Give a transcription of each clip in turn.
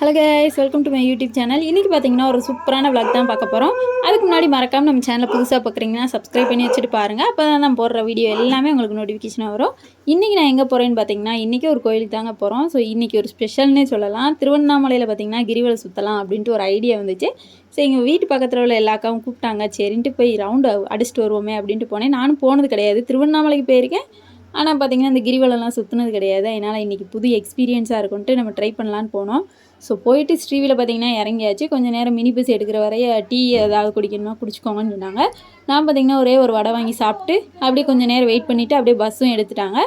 Hello guys welcome to my YouTube channel இன்றைக்கி பார்த்தீங்கன்னா ஒரு சூப்பரான விளாக் தான் பார்க்க போகிறோம் அதுக்கு முன்னாடி மறக்காமல் நம்ம சேனலை புதுசாக பார்க்குறீங்கன்னா சப்ஸ்கிரைப் பண்ணி வச்சுட்டு பாருங்கள் அப்போ தான் நான் போடுற வீடியோ எல்லாமே உங்களுக்கு நோட்டிஃபிகேஷனாக வரும். இன்றைக்கி நான் எங்கே போகிறேன்னு பார்த்தீங்கன்னா இன்றைக்கி ஒரு கோயிலுக்கு தாங்க போகிறோம் ஸோ இன்றைக்கி ஒரு ஸ்பெஷல்னே சொல்லலாம். திருவண்ணாமலையில் பார்த்தீங்கன்னா கிரிவலம் சுற்றலாம் அப்படின்ட்டு ஒரு ஐடியா வந்துச்சு. ஸோ எங்கள் வீட்டு பக்கத்தில் உள்ள எல்லா அக்காவும் கூப்பிட்டாங்க. சரின்ட்டு போய் ரவுண்டு அடிச்சுட்டு வருவோமே அப்படின்ட்டு போனேன். நானும் போனது கிடையாது. திருவண்ணாமலைக்கு போயிருக்கேன். ஆனால் பார்த்தீங்கன்னா இந்த கிரிவலம்லாம் சுற்றுனது கிடையாது. அதனால் இன்றைக்கி புது எக்ஸ்பீரியன்ஸாக இருக்குன்ட்டு நம்ம ட்ரை பண்ணலான்னு போனோம். ஸோ போயிட்டு ஸ்ரீவியில் பார்த்தீங்கன்னா இறங்கியாச்சு. கொஞ்சம் நேரம் மினி பஸ் எடுக்கிற வரைய டீ ஏதாவது குடிக்கணுமா குடிச்சிக்கோங்கன்னு சொன்னாங்க. நான் பார்த்தீங்கன்னா ஒரே ஒரு வடை வாங்கி சாப்பிட்டு அப்படியே கொஞ்சம் நேரம் வெயிட் பண்ணிவிட்டு அப்படியே பஸ்ஸும் எடுத்துட்டாங்க.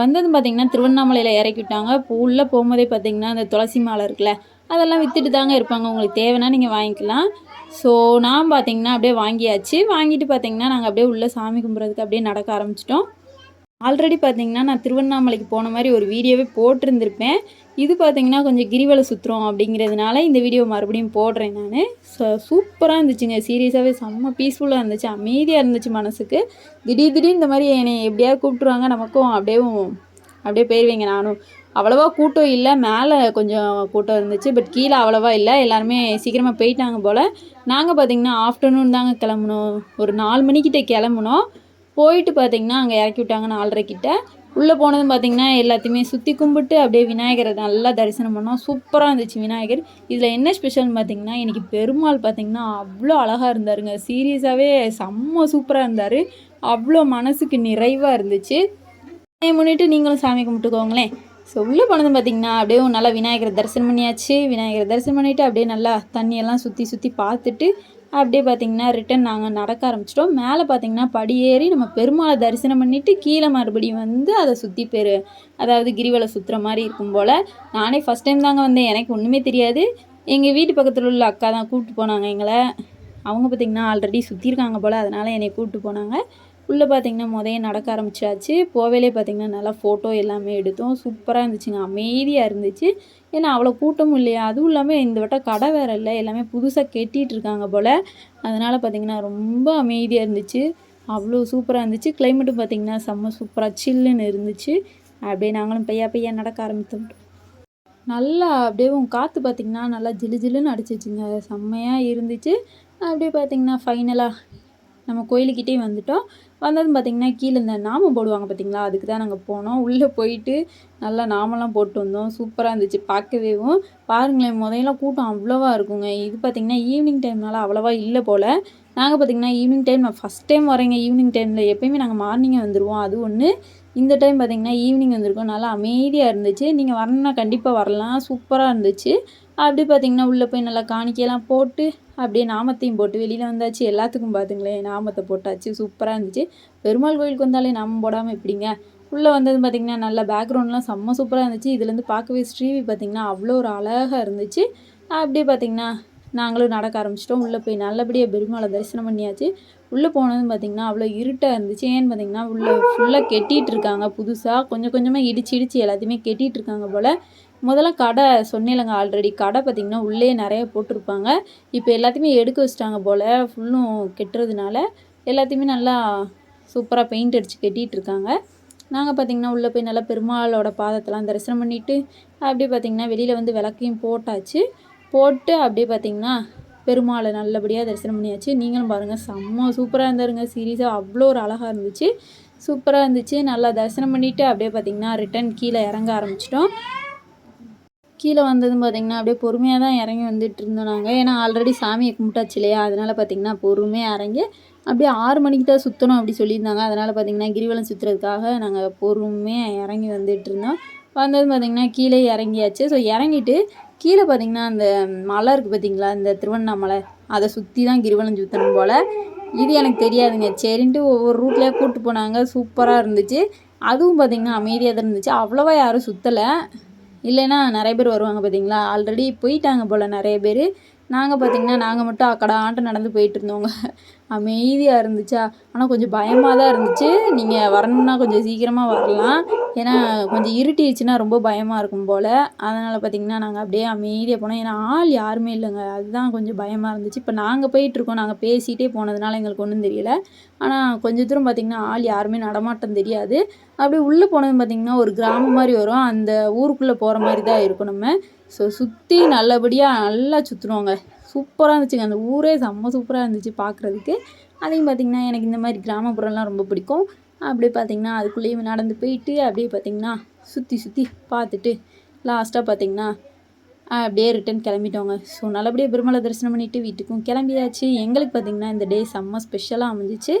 வந்ததும் பார்த்தீங்கன்னா திருவண்ணாமலையில் இறக்கி விட்டாங்க இப்போ உள்ளே போகும்போதே பார்த்தீங்கன்னா அந்த துளசி மாலை இருக்குல்ல அதெல்லாம் விற்றுட்டு தாங்க இருப்பாங்க. உங்களுக்கு தேவைன்னா நீங்கள் வாங்கிக்கலாம். ஸோ நான் பார்த்தீங்கன்னா அப்படியே வாங்கியாச்சு. வாங்கிட்டு பார்த்தீங்கன்னா நாங்கள் அப்படியே உள்ளே சாமி கும்பிட்றதுக்கு அப்படியே நடக்க ஆரம்பிச்சிட்டோம். ஆல்ரெடி பார்த்தீங்கன்னா நான் திருவண்ணாமலைக்கு போன மாதிரி ஒரு வீடியோவே போட்டிருந்திருப்பேன். இது பார்த்தீங்கன்னா கொஞ்சம் கிரிவல சுற்றுறோம் அப்படிங்கிறதுனால இந்த வீடியோ மறுபடியும் போடுறேன் நான். ஸோ சூப்பராக இருந்துச்சுங்க. சீரியஸாகவே செம்ம பீஸ்ஃபுல்லாக இருந்துச்சு. அமைதியாக இருந்துச்சு மனசுக்கு. திடீர் திடீர் இந்த மாதிரி என்னை எப்படியாவது கூப்பிட்ருவாங்க நமக்கும் அப்படியே அப்படியே போயிடுவீங்க நானும். அவ்வளோவா கூட்டம் இல்லை. மேலே கொஞ்சம் கூட்டம் இருந்துச்சு. பட் கீழே அவ்வளோவா இல்லை. எல்லாருமே சீக்கிரமாக போயிட்டாங்க போல். நாங்கள் பார்த்தீங்கன்னா ஆஃப்டர்நூன் தாங்க கிளம்புனோம். ஒரு நாலு மணிக்கிட்ட கிளம்புனோம். போயிட்டு பார்த்தீங்கன்னா அங்கே இறக்கி விட்டாங்க நாலரை கிட்ட. உள்ளே போனதும் பார்த்தீங்கன்னா எல்லாத்தையுமே சுற்றி கும்பிட்டு அப்படியே விநாயகரை நல்லா தரிசனம் பண்ணோம். சூப்பராக இருந்துச்சு விநாயகர். இதில் என்ன ஸ்பெஷல்னு பார்த்தீங்கன்னா இன்றைக்கி பெருமாள் பார்த்தீங்கன்னா அவ்வளோ அழகாக இருந்தாருங்க. சீரியஸாகவே செம்ம சூப்பராக இருந்தார். அவ்வளோ மனசுக்கு நிறைவாக இருந்துச்சு. அதை முன்னிட்டு நீங்களும் சாமி கும்பிட்டுக்கோங்களேன். ஸோ உள்ளே போனதும் பார்த்தீங்கன்னா அப்படியே நல்லா விநாயகரை தரிசனம் பண்ணியாச்சு. விநாயகரை தரிசனம் பண்ணிவிட்டு அப்படியே நல்லா தண்ணியெல்லாம் சுற்றி சுற்றி பார்த்துட்டு அப்படியே பார்த்தீங்கன்னா ரிட்டன் நாங்கள் நடக்க ஆரம்பிச்சிட்டோம். மேலே பார்த்தீங்கன்னா படியேறி நம்ம பெருமாளை தரிசனம் பண்ணிவிட்டு கீழே மறுபடியும் வந்து அதை சுற்றி பெரு அதாவது கிரிவலை சுற்றுற மாதிரி இருக்கும் போல். நானே ஃபஸ்ட் டைம் தாங்க வந்தேன். எனக்கு ஒன்றுமே தெரியாது. எங்கள் வீட்டு பக்கத்தில் உள்ள அக்கா தான் கூப்பிட்டு போனாங்க எங்களை. அவங்க பார்த்திங்கன்னா ஆல்ரெடி சுற்றிருக்காங்க போல். அதனால் என்னை கூப்பிட்டு போனாங்க. உள்ளே பார்த்தீங்கன்னா முதைய நடக்க ஆரம்பிச்சாச்சு. போவேலே பார்த்தீங்கன்னா நல்லா ஃபோட்டோ எல்லாமே எடுத்தோம். சூப்பராக இருந்துச்சுங்க. அமைதியாக இருந்துச்சு. ஏன்னா அவ்வளோ கூட்டமும் இல்லையா? அதுவும் இல்லாமல் இந்த வட்டம் கடை வேறு இல்லை. எல்லாமே புதுசாக கெட்டிகிட்டு இருக்காங்க போல். அதனால் பார்த்தீங்கன்னா ரொம்ப அமைதியாக இருந்துச்சு. அவ்வளோ சூப்பராக இருந்துச்சு. கிளைமேட்டும் பார்த்தீங்கன்னா செம்ம சூப்பராக சில்லுன்னு இருந்துச்சு. அப்படியே நாங்களும் பையா பையா நடக்க ஆரம்பித்தோம். நல்லா அப்படியே காற்று பார்த்திங்கன்னா நல்லா ஜிலு ஜிலுன்னு அடிச்சிச்சுங்க. செம்மையாக இருந்துச்சு. அப்படியே பார்த்திங்கன்னா ஃபைனலாக நம்ம கோயிலுக்கிட்டே வந்துட்டோம். வந்ததும் பார்த்திங்கன்னா கீழே இந்த நாமம் போடுவாங்க பார்த்திங்களா அதுக்கு தான் நாங்கள் போனோம். உள்ளே போயிட்டு நல்லா நாமெல்லாம் போட்டு வந்தோம். சூப்பராக இருந்துச்சு. பார்க்கவேவும் பாருங்களேன். முதல்ல கூட்டம் அவ்வளோவா இருக்குங்க. இது பார்த்திங்கன்னா ஈவினிங் டைம்னால அவ்வளோவா இல்லை போல். நாங்கள் பார்த்திங்கன்னா ஈவினிங் டைம் நான் ஃபஸ்ட் டைம் வரேங்க. ஈவினிங் டைமில் எப்போயுமே நாங்கள் மார்னிங்கே வந்துடுவோம் அது ஒன்று இந்த டைம் பார்த்திங்கன்னா ஈவினிங் வந்திருக்கோம். நல்லா அமைதியாக இருந்துச்சு. நீங்கள் வரணுன்னா கண்டிப்பாக வரலாம். சூப்பராக இருந்துச்சு. அப்படி பார்த்திங்கன்னா உள்ளே போய் நல்லா காணிக்கையெல்லாம் போட்டு அப்படியே நாமத்தையும் போட்டு வெளியில் வந்தாச்சு. எல்லாத்துக்கும் பார்த்துங்களேன் நாமத்தை போட்டாச்சு. சூப்பராக இருந்துச்சு. பெருமாள் கோயிலுக்கு வந்தாலே நாமம் போடாமல் எப்படிங்க? உள்ளே வந்தது பார்த்திங்கன்னா நல்ல பேக்ரவுண்ட்லாம் செம்ம சூப்பராக இருந்துச்சு. இதுலேருந்து பார்க்கவே ஸ்ரீவி பார்த்திங்கன்னா அவ்வளோ ஒரு அழகாக இருந்துச்சு. அப்படியே பார்த்திங்கன்னா நாங்களும் நடக்க ஆரம்பிச்சிட்டோம். உள்ளே போய் நல்லபடியாக பெருமாளை தரிசனம் பண்ணியாச்சு. உள்ளே போனதும் பார்த்திங்கன்னா அவ்வளோ இருட்டாக இருந்துச்சு. ஏன்னு பார்த்திங்கன்னா உள்ளே ஃபுல்லாக கெட்டிகிட்டு இருக்காங்க. புதுசாக கொஞ்சம் கொஞ்சமாக இடிச்சு இடிச்சு எல்லாத்தையுமே கெட்டிகிட்டு இருக்காங்க போல். முதல்ல கடை சொன்னேலங்க ஆல்ரெடி கடை பார்த்திங்கன்னா உள்ளே நிறைய போட்டிருப்பாங்க. இப்போ எல்லாத்தையுமே எடுக்க வச்சிட்டாங்க போல். ஃபுல்லும் கெட்டுறதுனால எல்லாத்தையுமே நல்லா சூப்பராக பெயிண்ட் அடித்து கெட்டிகிட்டு இருக்காங்க. நாங்கள் பார்த்திங்கன்னா உள்ளே போய் நல்லா பெருமாளோட பாதத்தெல்லாம் தரிசனம் பண்ணிவிட்டு அப்படியே பார்த்திங்கன்னா வெளியில் வந்து விளக்கையும் போட்டாச்சு. போட்டு அப்படியே பார்த்திங்கன்னா பெருமாளை நல்லபடியாக தரிசனம் பண்ணியாச்சு. நீங்களும் பாருங்கள் செம்ம சூப்பராக இருந்தாருங்க. சீரியஸாக அவ்வளோ ஒரு அழகாக இருந்துச்சு. சூப்பராக இருந்துச்சு. நல்லா தரிசனம் பண்ணிவிட்டு அப்படியே பார்த்திங்கன்னா ரிட்டன் கீழே இறங்க ஆரம்பிச்சிட்டோம். கீழே வந்ததும் பார்த்திங்கன்னா அப்படியே பொறுமையாக தான் இறங்கி வந்துட்டு இருந்தோம் நாங்கள் ஏன்னா ஆல்ரெடி சாமியை கும்பிட்டாச்சு இல்லையா? அதனால் பார்த்திங்கன்னா பொறுமையாக இறங்கி அப்படியே ஆறு மணிக்கு தான் சுற்றணும் அப்படி சொல்லியிருந்தாங்க. அதனால் பார்த்திங்கன்னா கிரிவலம் சுற்றுறதுக்காக நாங்கள் பொறுமையாக இறங்கி வந்துட்டு இருந்தோம். வந்தது பார்த்திங்கன்னா கீழே இறங்கியாச்சு. ஸோ இறங்கிட்டு கீழே பார்த்தீங்கன்னா அந்த மலை இருக்குது பார்த்திங்களா இந்த திருவண்ணாமலை அதை சுற்றி தான் கிரிவலம் சுற்றணும் போல். இது எனக்கு தெரியாதுங்க. சரின்ட்டு ஒவ்வொரு ரூட்லேயே கூப்பிட்டு போனாங்க. சூப்பராக இருந்துச்சு. அதுவும் பார்த்திங்கன்னா அமைதியாக தான் இருந்துச்சு. அவ்வளோவா யாரும் சுற்றலை இல்லைன்னா நிறைய பேர் வருவாங்க பார்த்தீங்களா ஆல்ரெடி போயிட்டாங்க போல் நிறைய பேர். நாங்கள் பார்த்திங்கன்னா நாங்கள் மட்டும் அக்கடான்ட்டு நடந்து போயிட்டு இருந்தோங்க. அமைதியாக இருந்துச்சா? ஆனால் கொஞ்சம் பயமாக தான் இருந்துச்சு. நீங்கள் வரணுன்னா கொஞ்சம் சீக்கிரமாக வரலாம். ஏன்னா கொஞ்சம் இருட்டிடுச்சுன்னா ரொம்ப பயமாக இருக்கும் போல். அதனால் பார்த்திங்கன்னா நாங்கள் அப்படியே அமைதியாக போனோம். ஏன்னா ஆள் யாருமே இல்லைங்க. அதுதான் கொஞ்சம் பயமாக இருந்துச்சு. இப்போ நாங்கள் போயிட்டுருக்கோம். நாங்கள் பேசிகிட்டே போனதுனால எங்களுக்கு ஒன்றும் தெரியல. ஆனால் கொஞ்சம் தூரம் பார்த்திங்கன்னா ஆள் யாருமே நடமாட்டம் தெரியாது. அப்படியே உள்ளே போனது பார்த்திங்கன்னா ஒரு கிராமம் மாதிரி வரும். அந்த ஊருக்குள்ளே போகிற மாதிரி தான் இருக்கும் நம்ம. ஸோ சுற்றி நல்லபடியாக நல்லா சுற்றுனோங்க சூப்பராக இருந்துச்சுங்க. அந்த ஊரே செம்ம சூப்பராக இருந்துச்சு பார்க்குறதுக்கு அதையும் பார்த்திங்கன்னா எனக்கு இந்த மாதிரி கிராமப்புறம்லாம் ரொம்ப பிடிக்கும். அப்படியே பார்த்திங்கன்னா அதுக்குள்ளேயும் நடந்து போயிட்டு அப்படியே பார்த்திங்கன்னா சுற்றி சுற்றி பார்த்துட்டு லாஸ்ட்டாக பார்த்திங்கன்னா அப்படியே ரிட்டன் கிளம்பிட்டோங்க. ஸோ நல்லபடியாக பெருமலை தரிசனம் பண்ணிவிட்டு வீட்டுக்கும் கிளம்பியாச்சு. எங்களுக்கு பார்த்திங்கன்னா இந்த டே செம்ம ஸ்பெஷலாக அமைஞ்சிச்சு.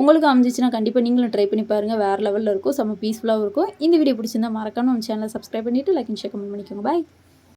உங்களுக்கு அமைஞ்சிச்சுன்னா கண்டிப்பாக நீங்களும் ட்ரை பண்ணி பாருங்கள் வேறு லெவலில் இருக்கும். செம்ம பீஸ்ஃபுல்லாகவும் இருக்கும். இந்த வீடியோ பிடிச்சிருந்தா மறக்காம நம்ம சேனலை சப்ஸ்கிரைப் பண்ணிவிட்டு லைக் அண்ட் ஷேர் கமெண்ட் பண்ணிக்கோங்க. பாய்